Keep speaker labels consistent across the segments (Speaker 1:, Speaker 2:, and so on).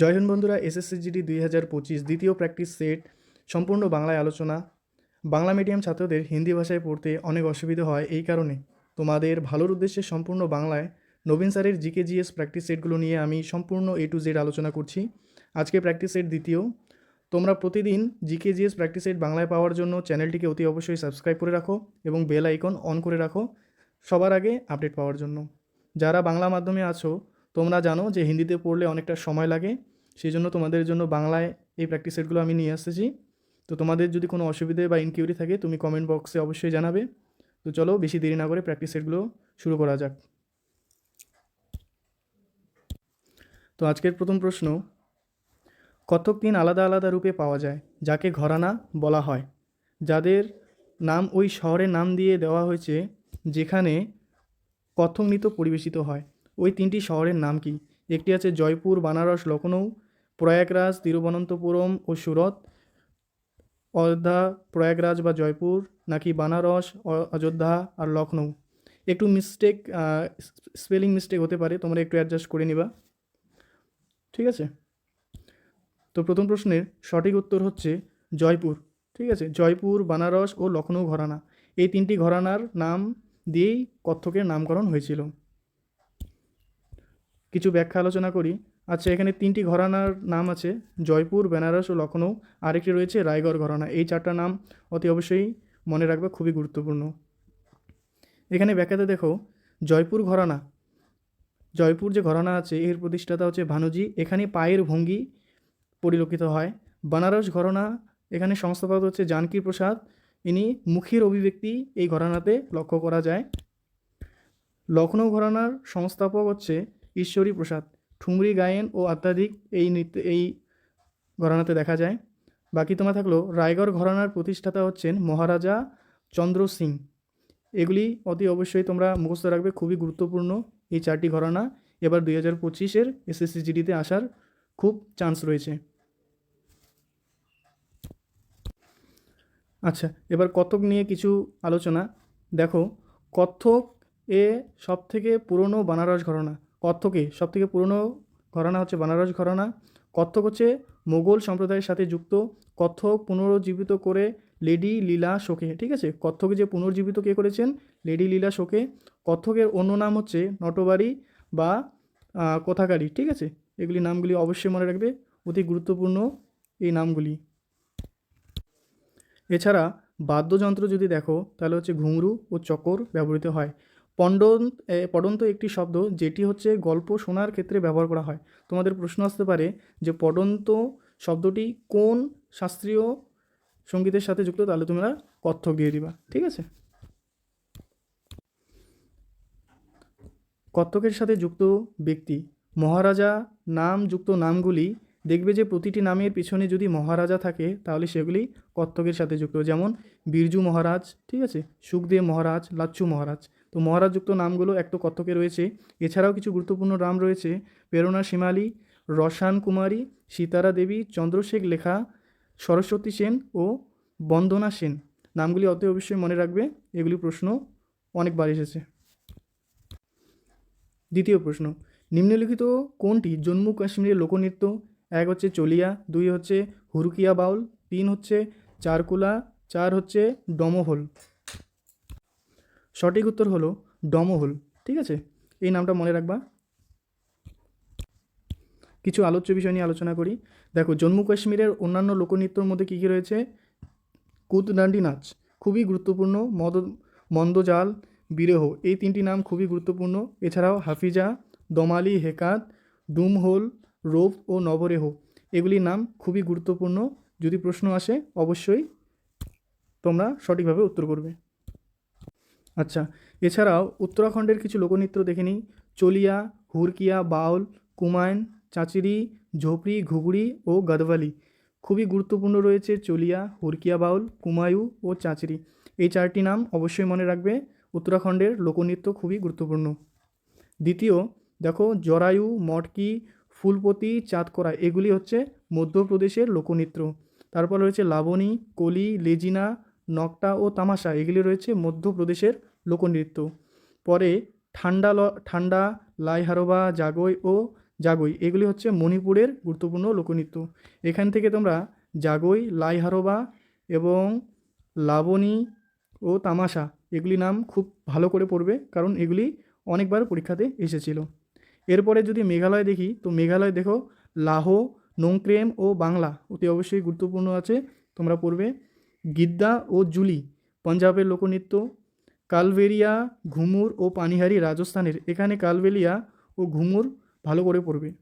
Speaker 1: জয় হিন্দ বন্ধুরা, এসএসসিজিডি দুই হাজার পঁচিশ দ্বিতীয় প্র্যাকটিস সেট, সম্পূর্ণ বাংলায় আলোচনা। বাংলা মিডিয়াম ছাত্রদের হিন্দি ভাষায় পড়তে অনেক অসুবিধা হয় এই কারণে। তোমাদের ভালোর উদ্দেশ্যে সম্পূর্ণ বাংলায় নবীন স্যারের জিকে জিএস প্র্যাকটিস সেটগুলো নিয়ে আমি সম্পূর্ণ এ টু জেড আলোচনা করছি। আজকে প্র্যাকটিস সেট দ্বিতীয়। তোমরা প্রতিদিন জিকে জিএস প্র্যাকটিস সেট বাংলায় পাওয়ার জন্য চ্যানেলটিকে অতি অবশ্যই সাবস্ক্রাইব করে রাখো এবং বেল আইকন অন করে রাখো সবার আগে আপডেট পাওয়ার জন্য। যারা বাংলা মাধ্যমে আছো তোমরা জানো যে হিন্দিতে পড়লে অনেকটা সময় লাগে সেই জন্য তোমাদের জন্য বাংলায় এই প্র্যাকটিস সেটগুলো আমি নিয়ে আসতেছি। তো তোমাদের যদি কোনো অসুবিধে বা ইনকিউরি থাকে, তুমি কমেন্ট বক্সে অবশ্যই জানাবে। তো চলো বেশি দেরি না করে প্র্যাকটিস সেটগুলো শুরু করা যাক। তো আজকের প্রথম প্রশ্ন, কতক দিন আলাদা আলাদা রূপে পাওয়া যায়, যাকে ঘরানা বলা হয়? যাদের নাম ওই শহরের নাম দিয়ে দেওয়া হয়েছে, যেখানে কথক নৃত্য পরিবেশিত হয়। ওই তিনটি শহরের নাম কি? একটি আছে জয়পুর, বানারস লখনৌ প্রয়াগরাজ, তিরুবনন্তপুরম ও সুরত। অযোধ্যা, প্রয়াগরাজ বা জয়পুর, নাকি বানারস অযোধ্যা আর লখনৌ একটু মিস্টেক স্পেলিং মিস্টেক হতে পারে, তোমরা একটু অ্যাডজাস্ট করে নিবা। ঠিক আছে? তো প্রথম প্রশ্নের সঠিক উত্তর হচ্ছে জয়পুর। ঠিক আছে? জয়পুর, বানারস ও লখনৌ ঘরানা। এই তিনটি ঘরানার নাম দিয়েই কত্থকের নামকরণ হয়েছিল। কিছু ব্যাখ্যা আলোচনা করি। আচ্ছা এখানে তিনটি ঘরানার নাম আছে, জয়পুর, বেনারস ও লখনৌ আরেকটি রয়েছে, রায়গড় ঘরানা। এই চারটা নাম অতি অবশ্যই মনে রাখবে, খুবই গুরুত্বপূর্ণ। এখানে ব্যাখ্যাতে দেখো, জয়পুর ঘরানা। জয়পুর যে ঘরানা আছে, এর প্রতিষ্ঠাতা হচ্ছে ভানুজি। এখানে পায়ের ভঙ্গি পরিলক্ষিত হয়। বেনারস ঘরানা, এখানে সংস্থাপক হচ্ছে জানকী প্রসাদ। ইনি মুখের অভিব্যক্তি এই ঘরানাতে লক্ষ্য করা যায়। লখনৌ ঘরানার সংস্থাপক হচ্ছে ঈশ্বরী প্রসাদ। ঠুমরি গায়েন ও আধ্যাত্মিক এই নৃত্য, এই ঘরানাতে দেখা যায়। বাকি তোমার থাকল রায়গড় ঘরানার প্রতিষ্ঠাতা হচ্ছেন মহারাজা চন্দ্র সিং। এগুলি অতি অবশ্যই তোমরা মুখস্থ রাখবে, খুবই গুরুত্বপূর্ণ এই চারটি ঘরানা। এবার দুই হাজার পঁচিশের এসএসসি জিডিতে আসার খুব চান্স রয়েছে। আচ্ছা এবার কত্থক নিয়ে কিছু আলোচনা। দেখো, কত্থক এ সব থেকে পুরনো বানারস ঘরানা। কত্থকে সব থেকে পুরনো ঘরানা হচ্ছে বানারস ঘরানা। কত্থক হচ্ছে মোগল সম্প্রদায়ের সাথে যুক্ত। কত্থক পুনরুজ্জীবিত করে লেডি লীলা শোকে, ঠিক আছে? কত্থকে যে পুনর্জীবিত কে করেছেন? লেডি লীলা শোকে। কত্থকের অন্য নাম হচ্ছে নটবাড়ি বা কোথাকারি, ঠিক আছে? এগুলি নামগুলি অবশ্যই মনে রাখবে, অতি গুরুত্বপূর্ণ এই নামগুলি। এছাড়া বাদ্যযন্ত্র যদি দেখো, তাহলে হচ্ছে ঘুঙরু ও চকর ব্যবহৃত হয়। পণ্ডন এ, পডন্ত একটি শব্দ যেটি হচ্ছে গল্প শোনার ক্ষেত্রে ব্যবহার করা হয়। তোমাদের প্রশ্ন আসতে পারে যে পডন্ত শব্দটি কোন শাস্ত্রীয় সঙ্গীতের সাথে যুক্ত তাহলে তোমরা কত্থক দিয়ে দিবা ঠিক আছে? কত্থকের সাথে যুক্ত ব্যক্তি মহারাজা নাম যুক্ত নামগুলি দেখবে যে প্রতিটি নামের পিছনে যদি মহারাজা থাকে তাহলে সেগুলি কত্থকের সাথে যুক্ত। যেমন বীরজু মহারাজ ঠিক আছে? সুখদেব মহারাজ লাচ্ছু মহারাজ। তো মহারাজযুক্ত নামগুলো এক তো কত্থকে রয়েছে। এছাড়াও কিছু গুরুত্বপূর্ণ নাম রয়েছে। প্রেরণা সীমালি, রসান কুমারী, সীতারা দেবী, চন্দ্রশেখ লেখা, সরস্বতী সেন ও বন্দনা সেন। নামগুলি অতি অবশ্যই মনে রাখবে, এগুলি প্রশ্ন অনেকবার এসেছে। দ্বিতীয় প্রশ্ন, নিম্নলিখিত কোনটি জম্মু কাশ্মীরের লোকনৃত্য? এক হচ্ছে চলিয়া, দুই হচ্ছে হুরুকিয়া বাউল, তিন হচ্ছে চারকুলা, চার হচ্ছে ডমহল। সঠিক উত্তর হলো ডমহল, ঠিক আছে? এই নামটা মনে রাখবা। কিছু আলোচ্য বিষয় নিয়ে আলোচনা করি। দেখো, জম্মু কাশ্মীরের অন্যান্য লোকনৃত্যর মধ্যে কী কী রয়েছে? কুতদান্ডি নাচ, খুবই গুরুত্বপূর্ণ। মদ মন্দজাল বিরেহ, এই তিনটি নাম খুবই গুরুত্বপূর্ণ। এছাড়াও হাফিজা, দমালি, হেকাত, ডুমহোল, রোপ ও নবরেহ, এগুলির নাম খুবই গুরুত্বপূর্ণ। যদি প্রশ্ন আসে, অবশ্যই তোমরা সঠিকভাবে উত্তর করবে। আচ্ছা এছাড়াও উত্তরাখণ্ডের কিছু লোকনৃত্য দেখে নিই চলিয়া, হুরকিয়া, বাউল কুমায়ন চাচিরি, ঝোপড়ি ঘুগড়ি ও গদওয়ালি খুবই গুরুত্বপূর্ণ রয়েছে চলিয়া, হুরকিয়া বাউল কুমায়ু ও চাচরি। এই চারটি নাম অবশ্যই মনে রাখবে। উত্তরাখণ্ডের লোকনৃত্য খুবই গুরুত্বপূর্ণ। দ্বিতীয়, দেখো, জরায়ু, মটকি, ফুলপতি চাঁদকরা এগুলি হচ্ছে মধ্যপ্রদেশের লোকনৃত্য। তারপর রয়েছে লাবণী, কলি, লেজিনা নকটা ও তামাশা এগুলি রয়েছে মধ্যপ্রদেশের লোকনৃত্য। পরে ঠান্ডা ল, ঠান্ডা লাইহারোবা, জাগই ও জাগই এগুলি হচ্ছে মণিপুরের গুরুত্বপূর্ণ লোকনৃত্য। এখান থেকে তোমরা জাগই, লাইহারোবা এবং লাবণী ও তামাশা এগুলি নাম খুব ভালো করে পড়বে কারণ এগুলি অনেকবার পরীক্ষাতে এসেছিল। এরপরে যদি মেঘালয় দেখি, তো মেঘালয় দেখো, লাহো, নোংক্রেম ও বাংলা অতি অবশ্যই গুরুত্বপূর্ণ আছে, তোমরা পড়বে। গিদ্দা ও জুলি, পঞ্জাবের লোকনৃত্য, কালবেরিয়া, ঘুমুর ও পানিহারি রাজস্থানের। এখানে কালবেলিয়া ও ঘুমুর ভালো করে পড়বে।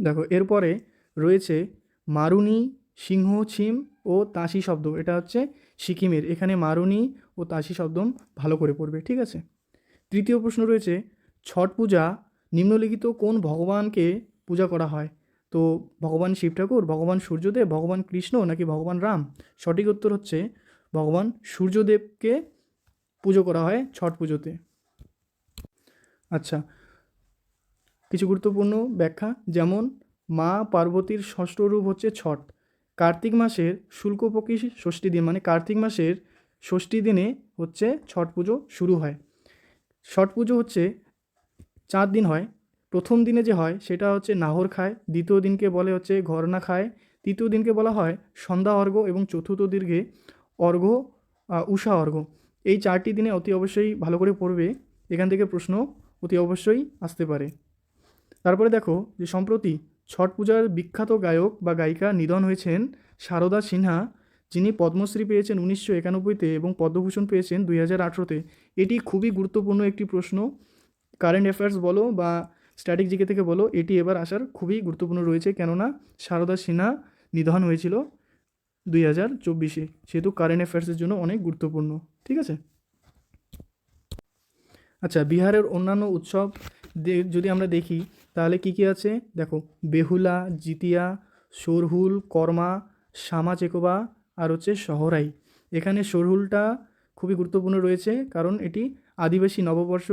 Speaker 1: দেখো, এরপরে রয়েছে মারুনি, সিংহ, ছিম ও তাসি শব্দ। এটা হচ্ছে সিকিমের। এখানে মারুনি ও তাসি শব্দ ভালো করে পড়বে, ঠিক আছে? তৃতীয় প্রশ্ন রয়েছে, ছট পূজা নিম্নলিখিত কোন ভগবানকে পূজা করা হয়? তো ভগবান শিব ঠাকুর, ভগবান সূর্যদেব, ভগবান কৃষ্ণ নাকি ভগবান রাম? সঠিক উত্তর হচ্ছে ভগবান সূর্যদেবকে পুজো করা হয় ছট পুজোতে। আচ্ছা কিছু গুরুত্বপূর্ণ ব্যাখ্যা, যেমন মা পার্বতীর ষষ্ঠ রূপ হচ্ছে ছট। কার্তিক মাসের শুল্কপক্ষী ষষ্ঠী দিন মানে কার্তিক মাসের ষষ্ঠী দিনে হচ্ছে ছট পুজো শুরু হয়। ছট পুজো হচ্ছে চার দিন হয়। প্রথম দিনে যে হয়, সেটা হচ্ছে নাহর খায়, দ্বিতীয় দিনকে বলে হচ্ছে ঘরনা খায়, তৃতীয় দিনকে বলা হয় সন্ধ্যা অর্ঘ এবং চতুর্থ দীর্ঘে অর্ঘ উষা অর্ঘ। এই চারটি দিনে অতি অবশ্যই ভালো করে পড়বে, এখান থেকে প্রশ্ন অতি অবশ্যই আসতে পারে। তারপরে দেখো যে সম্প্রতি ছট পূজার বিখ্যাত গায়ক বা গায়িকা নিধন হয়েছেন সারদা সিনহা, যিনি পদ্মশ্রী পেয়েছেন উনিশশো একানব্বইতে এবং পদ্মভূষণ পেয়েছেন দুই হাজার আঠেরোতে। এটি খুবই গুরুত্বপূর্ণ একটি প্রশ্ন। কারেন্ট অ্যাফেয়ার্স বলো বা স্ট্যাটিক জিকে থেকে বলো, এটি এবার আসার খুবই গুরুত্বপূর্ণ রয়েছে। কেননা সারদা সিনহা নিধন হয়েছিল দুই হাজার চব্বিশে। সেহেতু কারেন্ট অ্যাফেয়ার্সের জন্য অনেক গুরুত্বপূর্ণ। ঠিক আছে? আচ্ছা বিহারের অন্যান্য উৎসব যদি আমরা দেখি, তাহলে কি কি আছে? দেখো, বেহুলা, জিতিয়া সরহুল কর্মা, শামা চেকোবা আর হচ্ছে শহরাই এখানে সরহুলটা খুবই গুরুত্বপূর্ণ রয়েছে, কারণ এটি আদিবাসী নববর্ষ।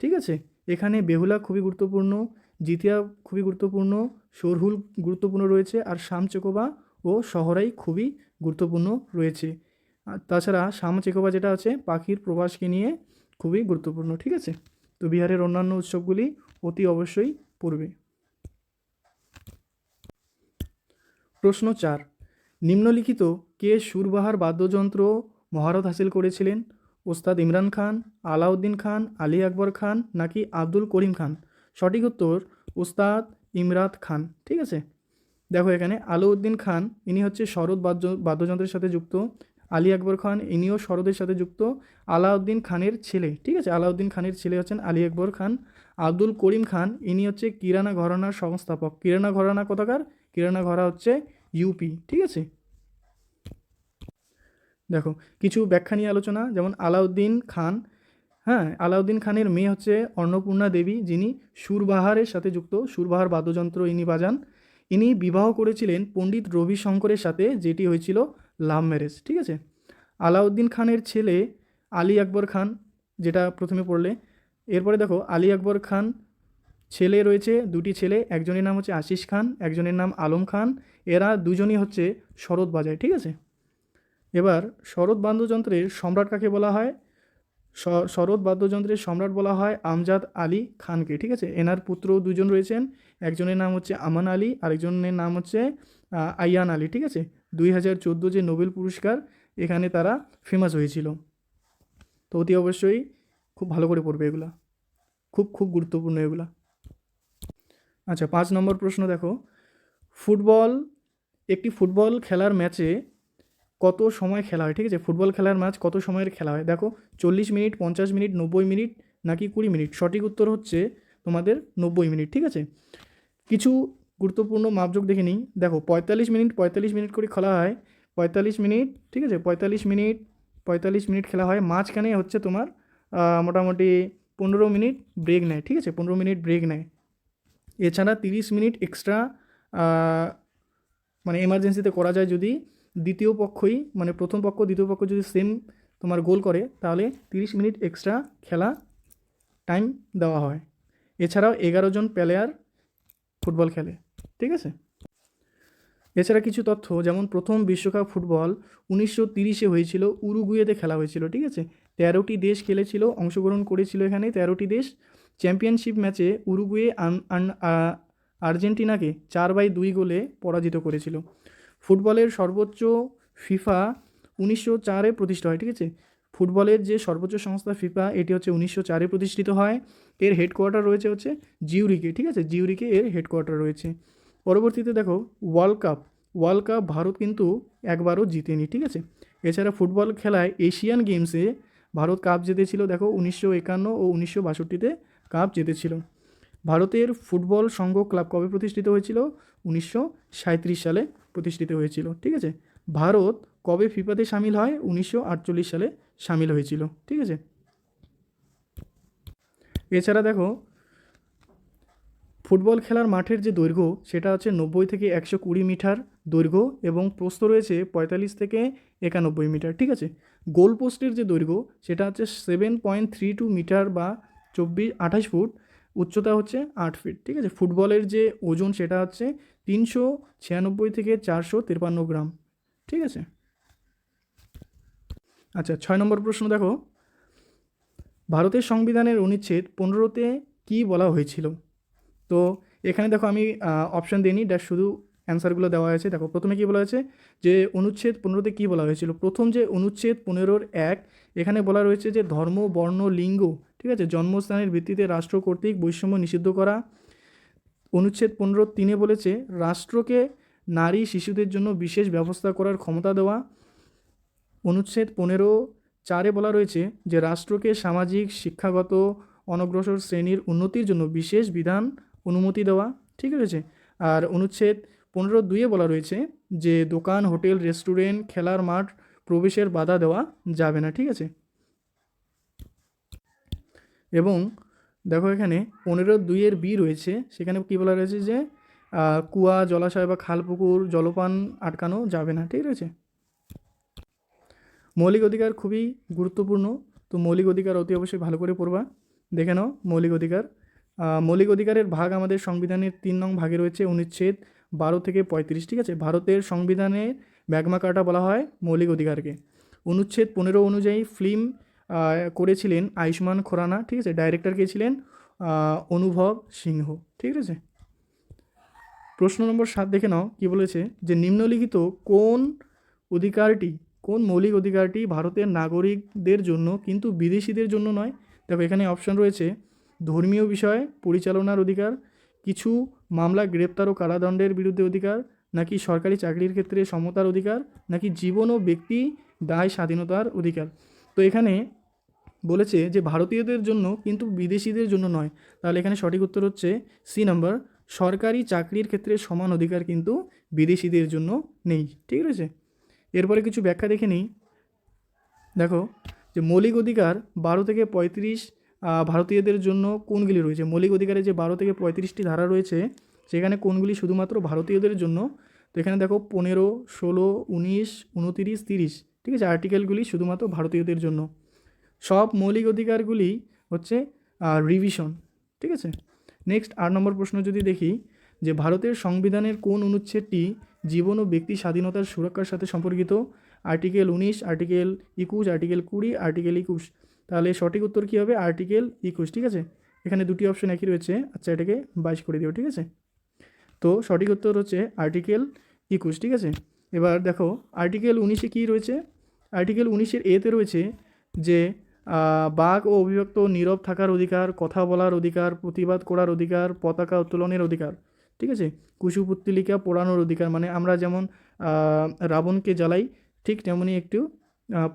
Speaker 1: ঠিক আছে? এখানে বেহুলা খুবই গুরুত্বপূর্ণ, জিতিয়া খুবই গুরুত্বপূর্ণ সরহুল গুরুত্বপূর্ণ রয়েছে আর শাম চেকোবা ও শহরাই খুবই গুরুত্বপূর্ণ রয়েছে। তাছাড়া শাম চেকোবা যেটা আছে, পাখির প্রবাসকে নিয়ে খুবই গুরুত্বপূর্ণ, ঠিক আছে? তো বিহারের অন্যান্য উৎসবগুলি অতি অবশ্যই পড়বে। প্রশ্ন চার, নিম্নলিখিত কে সুরবাহার বাদ্যযন্ত্র মহারত হাসিল করেছিলেন? ওস্তাদ ইমরান খান, আলাউদ্দিন খান, আলী আকবর খান নাকি আব্দুল করিম খান? সঠিক উত্তর ওস্তাদ ইমরাত খান, ঠিক আছে? দেখো এখানে আলাউদ্দিন খান, ইনি হচ্ছে শরৎ বাদ্য, বাদ্যযন্ত্রের সাথে যুক্ত। আলী আকবর খান, ইনিও শরদের সাথে যুক্ত। আলাউদ্দিন খানের ছেলে, ঠিক আছে? আলাউদ্দিন খানের ছেলে হচ্ছেন আলী আকবর খান। আব্দুল করিম খান, ইনি হচ্ছে কিরানা ঘরানার সংস্থাপক। কিরানা ঘরানা কোথাকার? কিরানা ঘরা হচ্ছে ইউপি, ঠিক আছে? দেখো, কিছু ব্যাখ্যা নিয়ে আলোচনা, যেমন আলাউদ্দিন খান। হ্যাঁ আলাউদ্দিন খানের মেয়ে হচ্ছে অন্নপূর্ণা দেবী, যিনি সুরবাহারের সাথে যুক্ত, সুরবাহার বাদ্যযন্ত্র ইনি বাজান। ইনি বিবাহ করেছিলেন পণ্ডিত রবি শঙ্করের সাথে, যেটি হয়েছিল লাভ ম্যারেজ, ঠিক আছে? আলাউদ্দিন খানের ছেলে আলী আকবর খান, যেটা প্রথমে পড়লে। এরপরে দেখো, আলী আকবর খান ছেলে রয়েছে, দুটি ছেলে, একজনের নাম হচ্ছে আশিস খান, একজনের নাম আলম খান। এরা দুজনই হচ্ছে শরৎ বাজায়, ঠিক আছে? এবার শরৎ বাদ্যযন্ত্রের সম্রাট কাকে বলা হয়? শরৎ বাদ্যযন্ত্রের সম্রাট বলা হয় আমজাদ আলী খানকে ঠিক আছে? এনার পুত্র দুজন রয়েছেন একজনের নাম হচ্ছে আমান আলী আরেকজনের নাম হচ্ছে আহ, আইয়ান আলী ঠিক আছে? দুই হাজার চোদ্দ যে নোবেল পুরস্কার এখানে তারা ফেমাস হয়েছিল। তো অতি অবশ্যই খুব ভালো করে পড়বে এগুলা। খুব খুব গুরুত্বপূর্ণ এগুলা। আচ্ছা পাঁচ নম্বর প্রশ্ন দেখো। ফুটবল একটি ফুটবল খেলার ম্যাচে কত সময় খেলা হয়, ঠিক আছে? ফুটবল খেলার ম্যাচ কত সময়ের খেলা হয়? দেখো, চল্লিশ মিনিট, পঞ্চাশ মিনিট, নব্বই মিনিট নাকি কুড়ি মিনিট? সঠিক উত্তর হচ্ছে তোমাদের নব্বই মিনিট, ঠিক আছে? কিছু গুরুত্বপূর্ণ মাপযোগ দেখে নিই। দেখো, পঁয়তাল্লিশ মিনিট পঁয়তাল্লিশ মিনিট করে খেলা হয়। পঁয়তাল্লিশ মিনিট, ঠিক আছে? পঁয়তাল্লিশ মিনিট পঁয়তাল্লিশ মিনিট খেলা হয়। মাঝখানে হচ্ছে তোমার মোটামুটি পনেরো মিনিট ব্রেক নেয়, ঠিক আছে? পনেরো মিনিট ব্রেক নেয়। এছাড়া তিরিশ মিনিট এক্সট্রা মানে এমার্জেন্সিতে করা যায় যদি দ্বিতীয় পক্ষই মানে প্রথম পক্ষ, দ্বিতীয় পক্ষ যদি সেম তোমার গোল করে, তাহলে তিরিশ মিনিট এক্সট্রা খেলা টাইম দেওয়া হয়। এছাড়াও এগারো জন প্লেয়ার ফুটবল খেলে, ঠিক আছে? এছাড়া কিছু তথ্য, যেমন প্রথম বিশ্বকাপ ফুটবল উনিশশো তিরিশে হয়েছিল, উরুগুয়েতে খেলা হয়েছিল, ঠিক আছে? তেরোটি দেশ খেলেছিল, অংশগ্রহণ করেছিল এখানে তেরোটি দেশ। চ্যাম্পিয়নশিপ ম্যাচে উরুগুয়ে আর্জেন্টিনাকে চার বাই দুই গোলে পরাজিত করেছিল। ফুটবলের সর্বোচ্চ ফিফা উনিশশো চারে প্রতিষ্ঠা হয়, ঠিক আছে? ফুটবলের যে সর্বোচ্চ সংস্থা ফিফা, এটি হচ্ছে উনিশশো চারে প্রতিষ্ঠিত হয়। এর হেডকোয়ার্টার রয়েছে হচ্ছে জিউরিকে, ঠিক আছে? জিউরিকে এর হেডকোয়ার্টার রয়েছে। পরবর্তীতে দেখো world cup world cup Bharat কিন্তু একবারও জিতেনি, ঠিক আছে? এছাড়া ফুটবল খেলায় এশিয়ান গেমসে ভারত কাপ জিতেছিল, দেখো, উনিশশো একান্ন ও উনিশশো বাষট্টিতে কাপ জিতেছিল। ভারতের ফুটবল সংঘ ক্লাব কবে প্রতিষ্ঠিত হয়েছিল? উনিশশো সাঁত্রিশ সালে। প্রতিষ্ঠিত হয়েছিল, ঠিক আছে? ভারত কবে ফিফাতে সামিল হয়? উনিশশো আটচল্লিশ সালে সামিল হয়েছিল, ঠিক আছে? এছাড়া দেখো, ফুটবল খেলার মাঠের যে দৈর্ঘ্য, সেটা হচ্ছে নব্বই থেকে একশো কুড়ি মিটার দৈর্ঘ্য এবং প্রস্থ রয়েছে পঁয়তাল্লিশ থেকে একানব্বই মিটার, ঠিক আছে? গোল পোস্টের যে দৈর্ঘ্য, সেটা হচ্ছে seven point three two metre বা চব্বিশ, আঠাশ ফুট। উচ্চতা হচ্ছে আট ফিট ঠিক আছে? ফুটবলের যে ওজন সেটা হচ্ছে তিনশো ছিয়ানব্বই থেকে চারশো তিরপান্ন গ্রাম, ঠিক আছে? আচ্ছা ছয় নম্বর প্রশ্ন দেখো। ভারতের সংবিধানের অনুচ্ছেদ পনেরোতে কী বলা হয়েছিল? তো এখানে দেখো আমি অপশান দিইনি ড্যাশ শুধু অ্যান্সারগুলো দেওয়া হয়েছে। দেখো, প্রথমে কী বলা হয়েছে? যে অনুচ্ছেদ পনেরোতে কী বলা হয়েছিল? প্রথম যে অনুচ্ছেদ পনেরোর এক, এখানে বলা রয়েছে যে ধর্ম, বর্ণ, লিঙ্গ ঠিক আছে, জন্মস্থানের ভিত্তিতে রাষ্ট্র কর্তৃক বৈষম্য নিষিদ্ধ করা। অনুচ্ছেদ পনেরো তিনে বলেছে, রাষ্ট্রকে নারী শিশুদের জন্য বিশেষ ব্যবস্থা করার ক্ষমতা দেওয়া। অনুচ্ছেদ পনেরো চারে বলা রয়েছে যে, রাষ্ট্রকে সামাজিক, শিক্ষাগত, অনগ্রসর শ্রেণির উন্নতির জন্য বিশেষ বিধান, অনুমতি দেওয়া। ঠিক রয়েছে? আর অনুচ্ছেদ পনেরো দুইয়ে বলা রয়েছে যে, দোকান, হোটেল, রেস্টুরেন্ট, খেলার মাঠ প্রবেশের বাধা দেওয়া যাবে না। ঠিক আছে? এবং দেখো এখানে পনেরো দুইয়ের বি রয়েছে, সেখানে কী বলা রয়েছে যে কুয়া, জলাশয় বা খাল পুকুর জলপান আটকানো যাবে না, ঠিক রয়েছে মৌলিক অধিকার খুবই গুরুত্বপূর্ণ, তো মৌলিক অধিকার অতি অবশ্যই ভালো করে পড়বা। দেখে নাও মৌলিক অধিকার। মৌলিক অধিকারের ভাগ আমাদের সংবিধানের তিন নং ভাগে রয়েছে অনুচ্ছেদ বারো থেকে পঁয়ত্রিশ, ঠিক আছে? ভারতের সংবিধানে ব্যাগমা কাটা বলা হয় মৌলিক অধিকারকে। অনুচ্ছেদ পনেরো অনুযায়ী ফিল্ম করেছিলেন আয়ুষ্মান খুরানা, ঠিক আছে? ডাইরেক্টর কে ছিলেন অনুভব সিংহ, ঠিক আছে? প্রশ্ন নম্বর সাত দেখে নাও, কি বলেছে? যে নিম্নলিখিত কোন অধিকারটি, কোন মৌলিক অধিকারটি ভারতের নাগরিকদের জন্য কিন্তু বিদেশিদের জন্য নয়? দেখো, এখানে অপশন রয়েছে, ধর্মীয় বিষয়ে, পরিচালনার অধিকার, কিছু মামলা গ্রেপ্তার ও কারাদণ্ডের বিরুদ্ধে অধিকার, নাকি সরকারি চাকরির ক্ষেত্রে সমতার অধিকার, নাকি জীবন ও ব্যক্তি দায় স্বাধীনতার অধিকার? তো এখানে বলেছে যে ভারতীয়দের জন্য কিন্তু বিদেশিদের জন্য নয়। তাহলে এখানে সঠিক উত্তর হচ্ছে সি নাম্বার, সরকারি চাকরির ক্ষেত্রে সমান অধিকার কিন্তু বিদেশিদের জন্য নেই। ঠিক রয়েছে? এরপরে কিছু ব্যাখ্যা দেখে নিই। দেখো যে মৌলিক অধিকার বারো থেকে পঁয়ত্রিশ ভারতীয়দের জন্য কোনগুলি রয়েছে? মৌলিক অধিকারে যে বারো থেকে পঁয়ত্রিশটি ধারা রয়েছে, সেখানে কোনগুলি শুধুমাত্র ভারতীয়দের জন্য? তো এখানে দেখো পনেরো, ষোলো, উনিশ, উনতিরিশ, তিরিশ। ঠিক আছে? আর্টিকেলগুলি শুধুমাত্র ভারতীয়দের জন্য। সব মৌলিক অধিকারগুলি হচ্ছে রিভিশন ঠিক আছে? নেক্সট আট নম্বর প্রশ্ন যদি দেখি, যে ভারতের সংবিধানের কোন অনুচ্ছেদটি জীবন ও ব্যক্তি স্বাধীনতার সুরক্ষার সাথে সম্পর্কিত? আর্টিকেল উনিশ আর্টিকেল একুশ আর্টিকেল কুড়ি আর্টিকেল একুশ। তাহলে সঠিক উত্তর কী হবে? আর্টিকেল একুশ, ঠিক আছে? এখানে দুটি অপশন একই রয়েছে। আচ্ছা এটাকে বাইশ করে দিও, ঠিক আছে? তো সঠিক উত্তর হচ্ছে আর্টিকেল একুশ, ঠিক আছে? এবার দেখো আর্টিকেল উনিশে কী রয়েছে? আর্টিকেল উনিশের এতে রয়েছে যে বাঘ ও অভিব্যক্ত নীরব থাকার অধিকার, কথা বলার অধিকার, প্রতিবাদ করার অধিকার, পতাকা উত্তোলনের অধিকার, ঠিক আছে? কুশুপুত্তলিকা পোড়ানোর অধিকার মানে আমরা যেমন রাবণকে জ্বালাই, ঠিক তেমনই একটু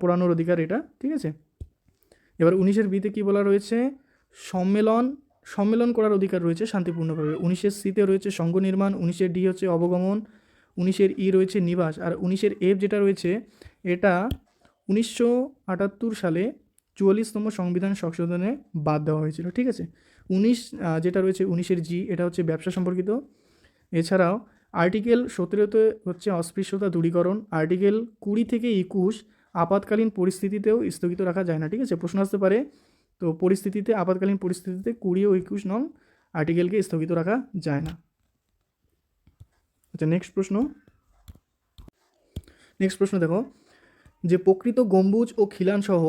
Speaker 1: পোড়ানোর অধিকার এটা, ঠিক আছে? এবার উনিশের বিতে কী বলা রয়েছে? সম্মেলন সম্মেলন করার অধিকার রয়েছে শান্তিপূর্ণভাবে। উনিশের সিতে রয়েছে সংঘ নির্মাণ, উনিশের ডি হচ্ছে অবগমন, উনিশের ই রয়েছে নিবাস, আর উনিশের এফ যেটা রয়েছে, এটা উনিশশো আটাত্তর সালে চুয়াল্লিশতম সংবিধান সংশোধনে বাদ দেওয়া হয়েছিল, ঠিক আছে? উনিশ যেটা রয়েছে উনিশের জি, এটা হচ্ছে ব্যবসা সম্পর্কিত। এছাড়াও আর্টিকেল সতেরোতে হচ্ছে অস্পৃশ্যতা দূরীকরণ, আর্টিকেল কুড়ি থেকে একুশ আপাতকালীন পরিস্থিতিতেও স্থগিত রাখা যায় না, ঠিক আছে? প্রশ্ন আসতে পারে, তো পরিস্থিতিতে, আপাতকালীন পরিস্থিতিতে কুড়ি ও একুশ নং আর্টিকেলকে স্থগিত রাখা যায় না। আচ্ছা নেক্সট প্রশ্ন। নেক্সট প্রশ্ন দেখো। যে প্রকৃত গম্বুজ ও খিলানসহ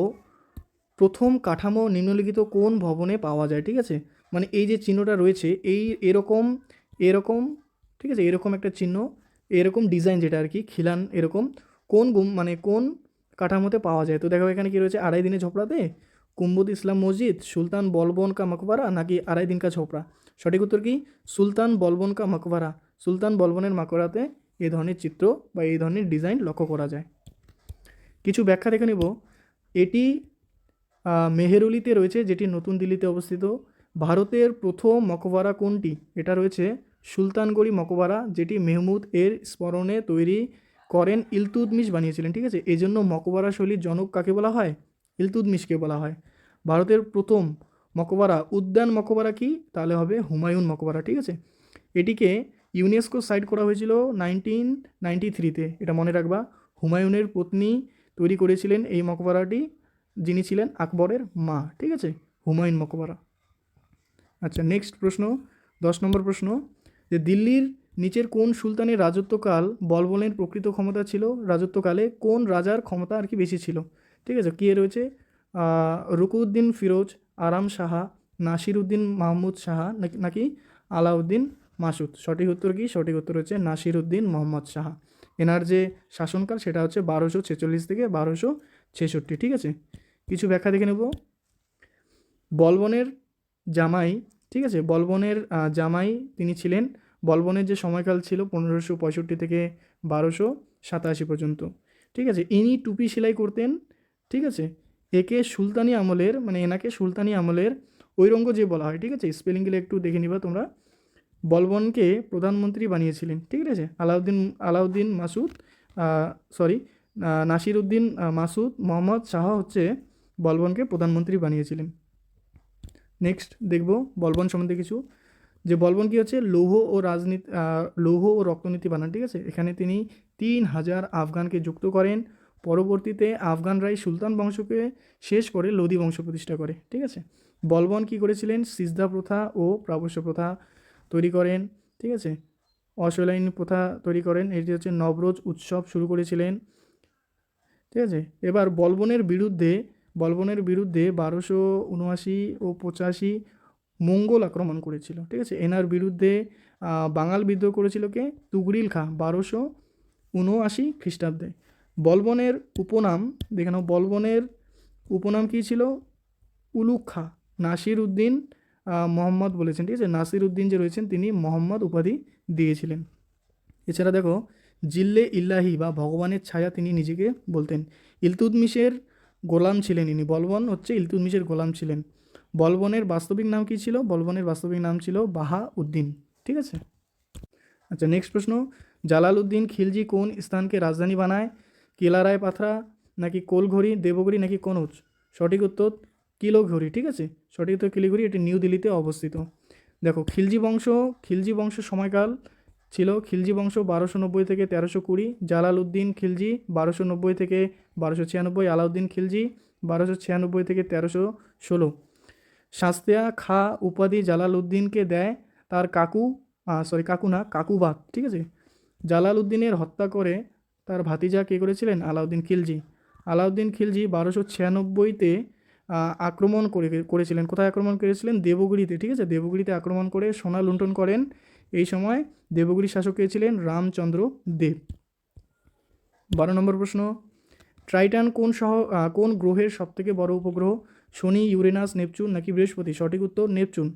Speaker 1: প্রথম কাঠামো নিম্নলিখিত কোন ভবনে পাওয়া যায়, ঠিক আছে? মানে এই যে চিহ্নটা রয়েছে, এই এরকম এরকম, ঠিক আছে? এরকম একটা চিহ্ন, এরকম ডিজাইন যেটা আর কি, খিলান এরকম, কোন গুম মানে কোন কাঠামোতে পাওয়া যায়? তো দেখো এখানে কী রয়েছে? আড়াই দিনে ঝোপড়াতে কুম্বুদ ইসলাম মসজিদ, সুলতান বলবন কা মকবরা নাকি আড়াই দিন কা ঝোপড়া? সঠিক উত্তর কি? সুলতান বলবন কা মকবরা। সুলতান বলবনের মাকবরাতে এই ধরনের চিত্র বা এই ধরনের ডিজাইন লক্ষ্য করা যায়। কিছু ব্যাখ্যা দেখে নেব। এটি মেহেরুলিতে রয়েছে, যেটি নতুন দিল্লিতে অবস্থিত। ভারতের প্রথম মকবরা কোনটি? এটা রয়েছে সুলতানগড়ি মকবরা, যেটি মেহমুদ এর স্মরণে তৈরি করেন ইলতুদমিশ বানিয়েছিলেন, ঠিক আছে? এই জন্য মকবরা শৈলীর জনক কাকে বলা হয়? ইলতুদমিশকে বলা হয়। ভারতের প্রথম মকবরা, উদ্যান মকবরা কি? তাহলে হবে হুমায়ুন মকবরা, ঠিক আছে? এটিকে ইউনেস্কো সাইট করা হয়েছিল নাইনটিন নাইনটি থ্রিতে। এটা মনে রাখবা। হুমায়ুনের পত্নী তৈরি করেছিলেন এই মকবরাটি, যিনি ছিলেন আকবরের মা, ঠিক আছে? হুমায়ুন মকবরা। আচ্ছা নেক্সট প্রশ্ন, দশ নম্বর প্রশ্ন, যে দিল্লির নিচের কোন সুলতানের রাজত্বকাল বলবলের প্রকৃত ক্ষমতা ছিল? রাজত্বকালে কোন রাজার ক্ষমতা আর কি বেশি ছিল? ঠিক আছে, কে রয়েছে? রুকুউদ্দিন ফিরোজ, আরাম সাহা নাসির উদ্দিন মাহমুদ সাহা, নাকি নাকি আলাউদ্দিন মাসুদ? সঠিক উত্তর কি? সঠিক উত্তর হচ্ছে নাসির উদ্দিন মোহাম্মদ সাহা। এনার যে শাসনকাল সেটা হচ্ছে বারোশো ছেচল্লিশ থেকে বারোশো ছেষট্টি, ঠিক আছে? কিছু ব্যাখ্যা দেখে নেব। বলবনের জামাই, ঠিক আছে? বলবনের জামাই তিনি ছিলেন। বলবনের যে সময়কাল ছিল পনেরোশো পঁয়ষট্টি থেকে বারোশো সাতাশি পর্যন্ত, ঠিক আছে? ইনি টুপি সেলাই করতেন, ঠিক আছে? একে সুলতানি আমলের মানে এনাকে সুলতানি আমলের ঐরঙ্গ যে বলা হয়, ঠিক আছে? স্পেলিংগুলো একটু দেখে নিবা তোমরা। বলবনকে প্রধানমন্ত্রী বানিয়েছিলেন ঠিক আছে? আলাউদ্দিন আলাউদ্দিন মাসুদ সরি নাসির উদ্দিন আহ, মাসুদ মোহাম্মদ শাহ হচ্ছে বলবনকে প্রধানমন্ত্রী বানিয়েছিলেন। নেক্সট দেখব বলবন সম্বন্ধে কিছু। যে বলবন কি হচ্ছে? লৌহ ও রাজনীতি লৌহ ও রক্তনীতি বানান ঠিক আছে? এখানে তিনি তিন হাজার আফগানকে যুক্ত করেন। পরবর্তীতে আফগানরাই সুলতান বংশকে শেষ করে লোদি বংশ প্রতিষ্ঠা করে ঠিক আছে? বলবন কি করেছিলেন? সিজদা প্রথা ও প্রাবশ্য প্রথা তৈরি করেন, ঠিক আছে? অশৈলাইন প্রথা তৈরি করেন, এটি হচ্ছে নবরোজ উৎসব শুরু করেছিলেন, ঠিক আছে? এবার বলবনের বিরুদ্ধে বলবনের বিরুদ্ধে বারোশো উনআশি ও পঁচাশি মঙ্গল আক্রমণ করেছিল, ঠিক আছে? এনার বিরুদ্ধে বাঙাল বিদ্রোহ করেছিল কে? তুগরিল খা, বারোশো উনআশি খ্রিস্টাব্দে। বলবনের উপনাম, দেখে নাও, বলবনের উপনাম কী ছিল? উলুক খা, নাসির উদ্দিন মোহাম্মদ বলেছেন, ঠিক আছে? নাসির উদ্দিন যে রয়েছেন, তিনি মোহাম্মদ উপাধি দিয়েছিলেন। এছাড়া দেখো, জিল্লে ইল্লাহি বা ভগবানের ছায়া তিনি নিজেকে বলতেন। ইলতুদমিশের গোলাম ছিলেন ইনি। বলবন হচ্ছে ইলতুদমিশের গোলাম ছিলেন। বলবনের বাস্তবিক নাম কী ছিল? বলবনের বাস্তবিক নাম ছিল বাহা উদ্দিন ঠিক আছে? আচ্ছা নেক্সট প্রশ্ন। জালাল উদ্দিন খিলজি কোন স্থানকে রাজধানী বানায়? কেলারায় পাথরা নাকি কোলঘড়ি দেবগড়ি নাকি কনৌজ? সঠিক উত্তর, কিলোঘড়ি। ঠিক আছে? সঠিক উত্তর কিলিঘড়ি এটি নিউ দিল্লিতে অবস্থিত। দেখো, খিলজি বংশ খিলজি বংশ সময়কাল ছিল, খিলজি বংশ বারোশো নব্বই থেকে তেরোশো কুড়ি জালাল উদ্দিন খিলজি বারোশো নব্বই থেকে বারোশো ছিয়ানব্বই, আলাউদ্দিন খিলজি বারোশো ছিয়ানব্বই থেকে তেরোশো ষোলো। শাস্তিয়া খা উপাধি জালাল উদ্দিনকে দেয় তার কাকু সরি কাকু না কাকুবাদ ঠিক আছে? জালাল উদ্দিনের হত্যা করে তার ভাতিজা কে করেছিলেন? আলাউদ্দিন খিলজি। আলাউদ্দিন খিলজি বারোশো ছিয়ানব্বইতে আক্রমণ করে করেছিলেন। কোথায় আক্রমণ করেছিলেন? দেবগুড়িতে ঠিক আছে? দেবগুড়িতে আক্রমণ করে সোনা লুণ্ঠন করেন। এই সময় দেবগুড়ির শাসক কে ছিলেন? রামচন্দ্র দেব। বারো নম্বর প্রশ্ন। ট্রাইটান কোন সহ কোন গ্রহের সবথেকে বড় উপগ্রহ? শনি, ইউরেনাস, নেপচুন নাকি বৃহস্পতি? সঠিক উত্তর, নেপচুন।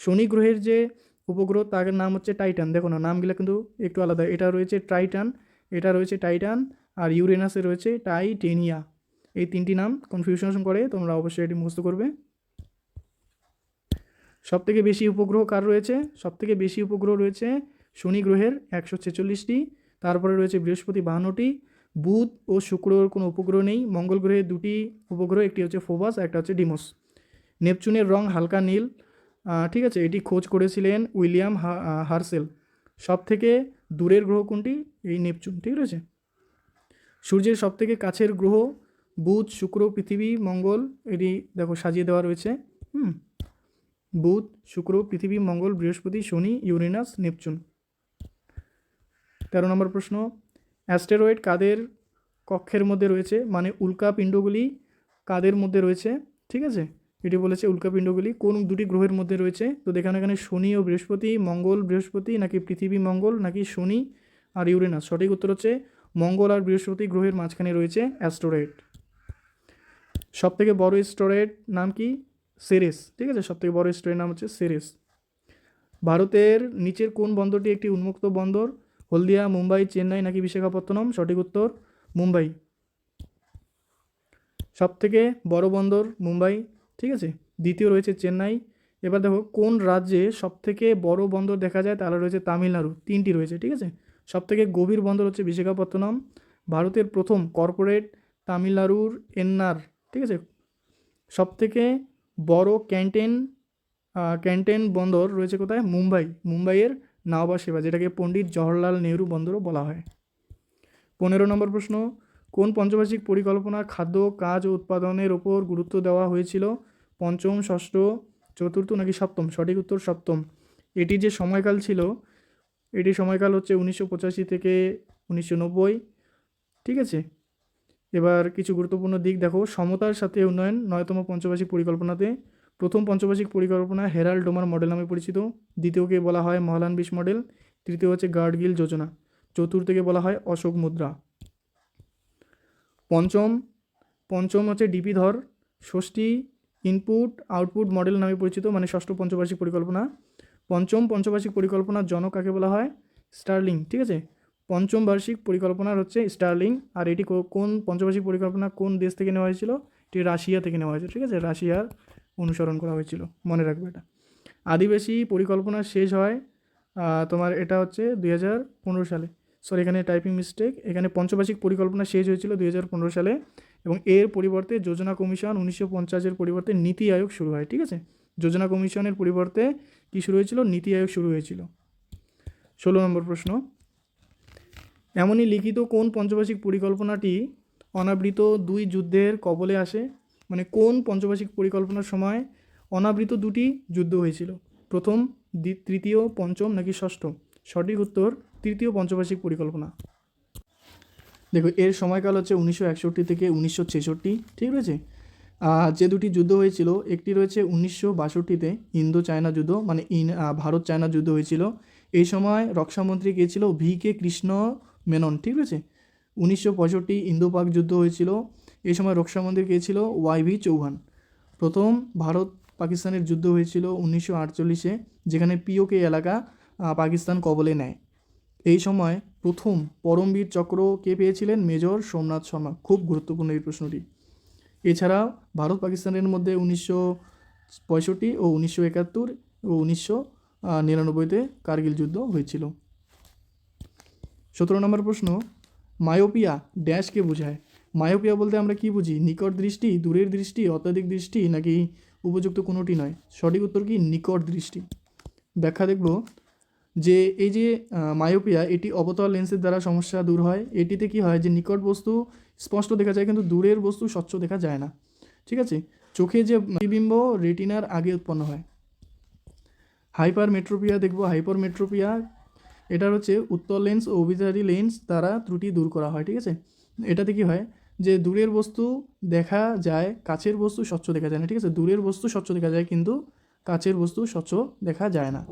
Speaker 1: শনি গ্রহের যে উপগ্রহ, তার নাম হচ্ছে টাইটান। দেখো না, নামগুলো কিন্তু একটু আলাদা। এটা রয়েছে টাইটান এটা রয়েছে টাইটান, আর ইউরেনাসে রয়েছে টাইটেনিয়া। এই তিনটি নাম কনফিউশন করে, তোমরা অবশ্যই এটি মুখস্থ করবে। সবথেকে বেশি উপগ্রহ কার রয়েছে? সবথেকে বেশি উপগ্রহ রয়েছে শনি গ্রহের একশো ছেচল্লিশটি, তারপরে রয়েছে বৃহস্পতি বাহান্নটি, বুধ ও শুক্রর কোনো উপগ্রহ নেই, মঙ্গল গ্রহে দুটি উপগ্রহ, একটি হচ্ছে ফোবাস, একটা হচ্ছে ডিমোস। নেপচুনের রং হালকা নীল ঠিক আছে, এটি খোঁজ করেছিলেন উইলিয়াম হার্সেল। সব থেকে দূরের গ্রহ কোনটি? এই নেপচুন, ঠিক আছে সূর্যের সব থেকে কাছের গ্রহ বুধ, শুক্র, পৃথিবী, মঙ্গল, এটি দেখো সাজিয়ে দেওয়া রয়েছে, হুম, বুধ, শুক্র, পৃথিবী, মঙ্গল, বৃহস্পতি, শনি, ইউরেনাস, নেপচুন। তেরো নম্বর প্রশ্ন, অ্যাস্টেরয়েড কাদের কক্ষের মধ্যে রয়েছে? মানে উল্কা পিণ্ডগুলি কাদের মধ্যে রয়েছে? ঠিক আছে? এটি বলেছে উল্কাপিণ্ডগুলি কোন দুটি গ্রহের মধ্যে রয়েছে? তো দেখানো এখানে শনি ও বৃহস্পতি, মঙ্গল, বৃহস্পতি, নাকি পৃথিবী, মঙ্গল, নাকি শনি আর ইউরেনাস? সঠিক উত্তর হচ্ছে মঙ্গল আর বৃহস্পতি গ্রহের মাঝখানে রয়েছে অ্যাস্টোরয়েড। সব থেকে বড় স্টোরেট নাম কি? সেরেস ঠিক আছে? সব থেকে বড় স্টোরের নাম হচ্ছে সেরেস ভারতের নিচের কোন বন্দরটি একটি উন্মুক্ত বন্দর? হলদিয়া, মুম্বাই, চেন্নাই নাকি বিশাখাপত্তনম? সঠিক উত্তর, মুম্বাই। সব থেকে বড় বন্দর মুম্বাই, ঠিক আছে? দ্বিতীয় রয়েছে চেন্নাই। এবার দেখো, কোন রাজ্যে সব থেকে বড় বন্দর দেখা যায়? তাহলে রয়েছে তামিলনাড়ু, তিনটি রয়েছে, ঠিক আছে? সব থেকে গভীর বন্দর হচ্ছে বিশাখাপত্তনম। ভারতের প্রথম কর্পোরেট তামিলনাড়ুর এন্নার ঠিক আছে? সব থেকে বড় ক্যান্টেন ক্যান্টেন বন্দর রয়েছে কোথায়? মুম্বাই। মুম্বাইয়ের নাওবা সেবা, যেটাকে পণ্ডিত জওহরলাল নেহরু বন্দরও বলা হয়। পনেরো নম্বর প্রশ্ন, কোন পঞ্চবার্ষিক পরিকল্পনা খাদ্য, কাজ ও উৎপাদনের ওপর গুরুত্ব দেওয়া হয়েছিল? পঞ্চম, ষষ্ঠ, চতুর্থ নাকি সপ্তম? সঠিক উত্তর সপ্তম। এটি যে সময়কাল ছিল, এটি সময়কাল হচ্ছে উনিশশো পঁচাশি থেকে উনিশশো নব্বই, ঠিক আছে? এবার কিছু গুরুত্বপূর্ণ দিক দেখো। সমতার সাথে উন্নয়ন, নয়তম পঞ্চবার্ষিক পরিকল্পনাতে। প্রথম পঞ্চবার্ষিক পরিকল্পনা হেরাল্ড ডোমার মডেল নামে পরিচিত। দ্বিতীয়কে বলা হয় মহলানবিশ মডেল। তৃতীয় হচ্ছে গার্ডগিল যোজনা। চতুর্থকে বলা হয় অশোক মুদ্রা। পঞ্চম পঞ্চম হচ্ছে ডিপি ধর। ষষ্ঠী, ইনপুট, আউটপুট মডেল নামে পরিচিত মানে ষষ্ঠ পঞ্চবার্ষিক পরিকল্পনা। পঞ্চম পঞ্চবার্ষিক পরিকল্পনার জনক কাকে বলা হয়? স্টার্লিং, ঠিক আছে? পঞ্চম বার্ষিক পরিকল্পনার হচ্ছে স্টার্লিং, আর এটি কোন পঞ্চবার্ষিক পরিকল্পনা কোন দেশ থেকে নেওয়া হয়েছিল? এটি রাশিয়া থেকে নেওয়া হয়েছিল, ঠিক আছে? রাশিয়ার অনুসরণ করা হয়েছিল, মনে রাখবে এটা। আদিবাসী পরিকল্পনা শেষ হয় তোমার এটা হচ্ছে দুই হাজার পনেরো সালে। সরি এখানে টাইপিং মিস্টেক এখানে পঞ্চবার্ষিক পরিকল্পনা শেষ হয়েছিল দুই হাজার পনেরো সালে এবং এর পরিবর্তে যোজনা কমিশন উনিশশো পঞ্চাশের পরিবর্তে নীতি আয়োগ শুরু হয়, ঠিক আছে? যোজনা কমিশনের পরিবর্তে কী শুরু হয়েছিল? নীতি আয়োগ শুরু হয়েছিল। ষোলো নম্বর প্রশ্ন। এমনই লিখিত কোন পঞ্চবার্ষিক পরিকল্পনাটি অনাবৃত দুই যুদ্ধের কবলে আসে? মানে কোন পঞ্চবার্ষিক পরিকল্পনার সময় অনাবৃত দুটি যুদ্ধ হয়েছিল? প্রথম তৃতীয়, পঞ্চম নাকি ষষ্ঠ? সঠিক উত্তর, তৃতীয় পঞ্চবার্ষিক পরিকল্পনা। দেখো, এর সময়কাল হচ্ছে উনিশশো একষট্টি থেকে উনিশশো ছেষট্টি, ঠিক রয়েছে? যে দুটি যুদ্ধ হয়েছিল, একটি রয়েছে উনিশশো বাষট্টিতে ইন্দো চায়না যুদ্ধ মানে ইন ভারত চায়না যুদ্ধ হয়েছিল। এই সময় রক্ষামন্ত্রী কে ছিল ভি কে কৃষ্ণ মেনন, ঠিক আছে? উনিশশো পঁয়ষট্টি ইন্দো পাক যুদ্ধ হয়েছিল। এই সময় রক্ষামন্ত্রী কে ছিল? Y V Chauhan. প্রথম ভারত পাকিস্তানের যুদ্ধ হয়েছিল উনিশশো আটচল্লিশে, যেখানে পিওকে এলাকা পাকিস্তান কবলে নেয়। এই সময় প্রথম পরমবীর চক্র কে পেয়েছিলেন? মেজর সোমনাথ শর্মা। খুব গুরুত্বপূর্ণ এই প্রশ্নটি। এছাড়া ভারত পাকিস্তানের মধ্যে উনিশশো পঁয়ষট্টি ও উনিশশো একাত্তর ও উনিশশো নিরানব্বইতে কার্গিল যুদ্ধ হয়েছিল। সতেরো নম্বর প্রশ্ন, মায়োপিয়া ড্যাশকে বোঝায়? মায়োপিয়া বলতে আমরা কি বুঝি? নিকট দৃষ্টি, দূরের দৃষ্টি, অত্যাধিক দৃষ্টি নাকি উপযুক্ত কোনোটি নয়? সঠিক উত্তর কি? নিকট দৃষ্টি। ব্যাখ্যা দেখব। যে এই যে মায়োপিয়া, এটি অবতল লেন্সের দ্বারা সমস্যা দূর হয়। এটিতে কি হয় যে, নিকট বস্তু স্পষ্ট দেখা যায় কিন্তু দূরের বস্তু স্বচ্ছ দেখা যায় না। ঠিক আছে? চোখে যে প্রতিবিম্ব রেটিনার আগে উৎপন্ন হয়। হাইপার মেট্রোপিয়া দেখব। হাইপার মেট্রোপিয়া এটার হচ্ছে উত্তর লেন্স ও অভিজারি লেন্স দ্বারা ত্রুটি দূর করা হয়, ঠিক আছে? এটাতে কি হয়? যে দূরের বস্তু দেখা যায়, কাছের বস্তু স্বচ্ছ দেখা যায় না, ঠিক আছে? দূরের বস্তু স্বচ্ছ দেখা যায় কিন্তু কাছের বস্তু স্বচ্ছ দেখা যায় না।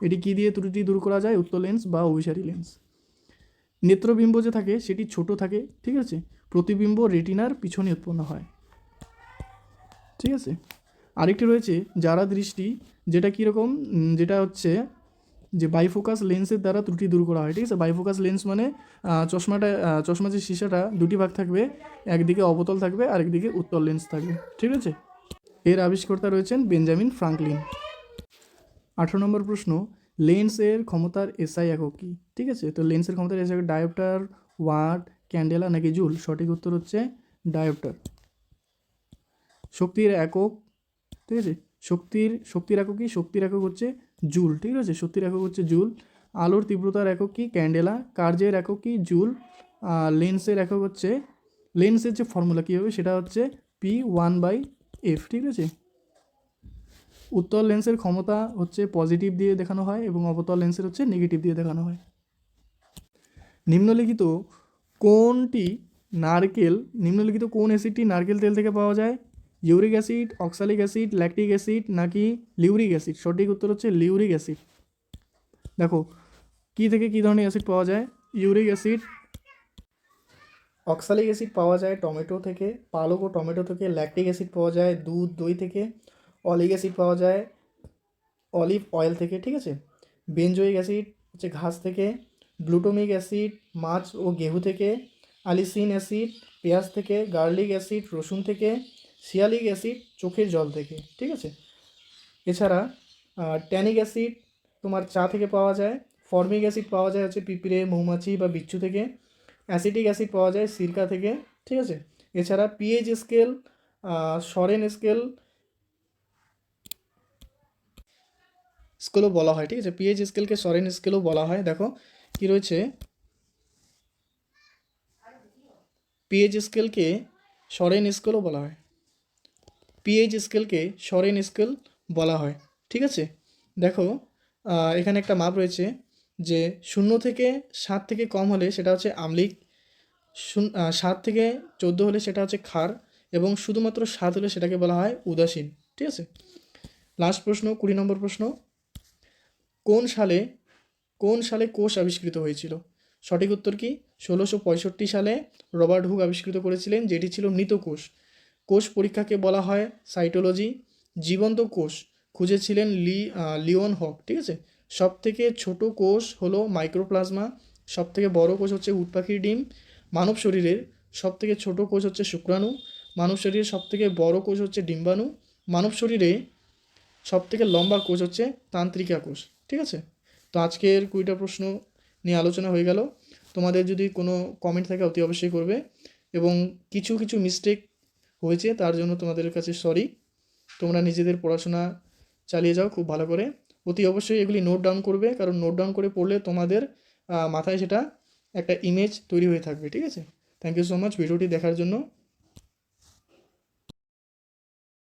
Speaker 1: এটি কি দিয়ে ত্রুটি দূর করা যায়? উত্তর লেন্স বা অভিসারী লেন্স নেত্রবিম্ব যে থাকে, সেটি ছোট থাকে, ঠিক আছে? প্রতিবিম্ব রেটিনার পিছনে উৎপন্ন হয়, ঠিক আছে? আরেকটি রয়েছে যারা দৃষ্টি যেটা কীরকম যেটা হচ্ছে যে বাইফোকাস লেন্সের দ্বারা ত্রুটি দূর করা হয়, ঠিক আছে? বাইফোকাস লেন্স মানে চশমাটা চশমা যে সীসাটা, দুটি ভাগ থাকবে, একদিকে অবতল থাকবে, আরেকদিকে উত্তল লেন্স থাকবে, ঠিক আছে? এর আবিষ্কর্তা রয়েছেন বেঞ্জামিন ফ্রাঙ্কলিন। আঠারো নম্বর প্রশ্ন লেন্সের ক্ষমতার এসআই একক কী? ঠিক আছে? তো লেন্সের ক্ষমতার এসআই ডায়োপ্টার ওয়াট ক্যান্ডেলা নাকি জুল সঠিক উত্তর হচ্ছে ডায়োপ্টার শক্তির একক, ঠিক আছে? শক্তির শক্তির একক কি? শক্তির একক হচ্ছে জুল, ঠিক আছে? শক্তির একক হচ্ছে জুল। আলোর তীব্রতার একক কি? ক্যান্ডেলা। কার্যের একক কি? জুল। আর লেন্সের একক হচ্ছে, লেন্সের যে ফর্মুলা কী হবে সেটা হচ্ছে পি ওয়ান বাই এফ, ঠিক আছে? উত্তর লেন্সের ক্ষমতা হচ্ছে পজিটিভ দিয়ে দেখানো হয় এবং অবতল লেন্সের হচ্ছে নেগেটিভ দিয়ে দেখানো হয়। নিম্নলিখিত কোনটি নারকেল, নিম্নলিখিত কোন অ্যাসিডটি নারকেল তেল থেকে পাওয়া যায়? Uric acid, oxalic acid, lactic acid নাকি লিউরিক অ্যাসিড? সঠিক উত্তর হচ্ছে লিউরিক অ্যাসিড। দেখো, কী থেকে কী ধরনের অ্যাসিড পাওয়া যায়? ইউরিক অ্যাসিড, অক্সালিক অ্যাসিড পাওয়া যায় টমেটো থেকে, পালক ও টমেটো থেকে, ল্যাকটিক অ্যাসিড পাওয়া যায় দুধ, দই থেকে, অলিক অ্যাসিড পাওয়া যায় অলিভ অয়েল থেকে, ঠিক আছে? বেনজোয়িক অ্যাসিড, হচ্ছে ঘাস থেকে, গ্লুটোমিক অ্যাসিড, মাছ ও গেহু থেকে, আলিসিন অ্যাসিড, পেঁয়াজ থেকে, গার্লিক অ্যাসিড, রসুন থেকে সিয়ালিক অ্যাসিড চোখের জল থেকে, ঠিক আছে? এছাড়া ট্যানিক অ্যাসিড তোমার চা থেকে পাওয়া যায়, ফর্মিক অ্যাসিড পাওয়া যায় হচ্ছে পিঁপড়ে, মৌমাছি বা বিচ্ছু থেকে, অ্যাসিটিক অ্যাসিড পাওয়া যায় সিরকা থেকে, ঠিক আছে? এছাড়া পিএইচ স্কেল সরেন স্কেল স্কেলও বলা হয়, ঠিক আছে? পিএইচ স্কেলকে সরেন স্কেলও বলা হয়। দেখো, কি রয়েছে? পিএইচ স্কেলকে সরেন স্কেলও বলা হয়। পিএইচ স্কেলকে সরেন স্কেল বলা হয়, ঠিক আছে? দেখো এখানে একটা মাপ রয়েছে যে শূন্য থেকে সাত থেকে কম হলে সেটা হচ্ছে আমলিক শূন্য সাত থেকে চোদ্দ হলে সেটা হচ্ছে খার এবং শুধুমাত্র সাত হলে সেটাকে বলা হয় উদাসীন, ঠিক আছে? লাস্ট প্রশ্ন, কুড়ি নম্বর প্রশ্ন। কোন সালে কোন সালে কোষ আবিষ্কৃত হয়েছিল? সঠিক উত্তর কি? ষোলোশো পঁয়ষট্টি সালে রবার্ট হুক আবিষ্কৃত করেছিলেন, যেটি ছিল মৃত কোষ। কোষ পরীক্ষাকে বলা হয় সাইটোলজি। জীবন্ত কোষ খুঁজেছিলেন লি লিওন হক, ঠিক আছে? সব থেকে ছোট কোষ হলো মাইক্রোপ্লাজমা সব থেকে বড় কোষ হচ্ছে উট পাখির ডিম। মানব শরীরের সব থেকে ছোট কোষ হচ্ছে শুক্রাণু, মানব শরীরের সব থেকে বড় কোষ হচ্ছে ডিম্বাণু, মানব শরীরে সব থেকে লম্বা কোষ হচ্ছে তান্ত্রিকা কোষ, ঠিক আছে? তো আজকের কুড়িটা প্রশ্ন নিয়ে আলোচনা হয়ে গেল। তোমাদের যদি কোনো কমেন্ট থাকে অতি অবশ্যই করবে এবং কিছু কিছু মিস্টেক হয়েছে, তার জন্য তোমাদের কাছে সরি তোমরা নিজেদের পড়াশোনা চালিয়ে যাও খুব ভালো করে। অতি অবশ্যই এগুলি নোট ডাউন করবে, কারণ নোট ডাউন করে পড়লে তোমাদের মাথায় সেটা একটা ইমেজ তৈরি হয়ে থাকবে, ঠিক আছে? থ্যাংক ইউ সো মাচ ভিডিওটি দেখার জন্য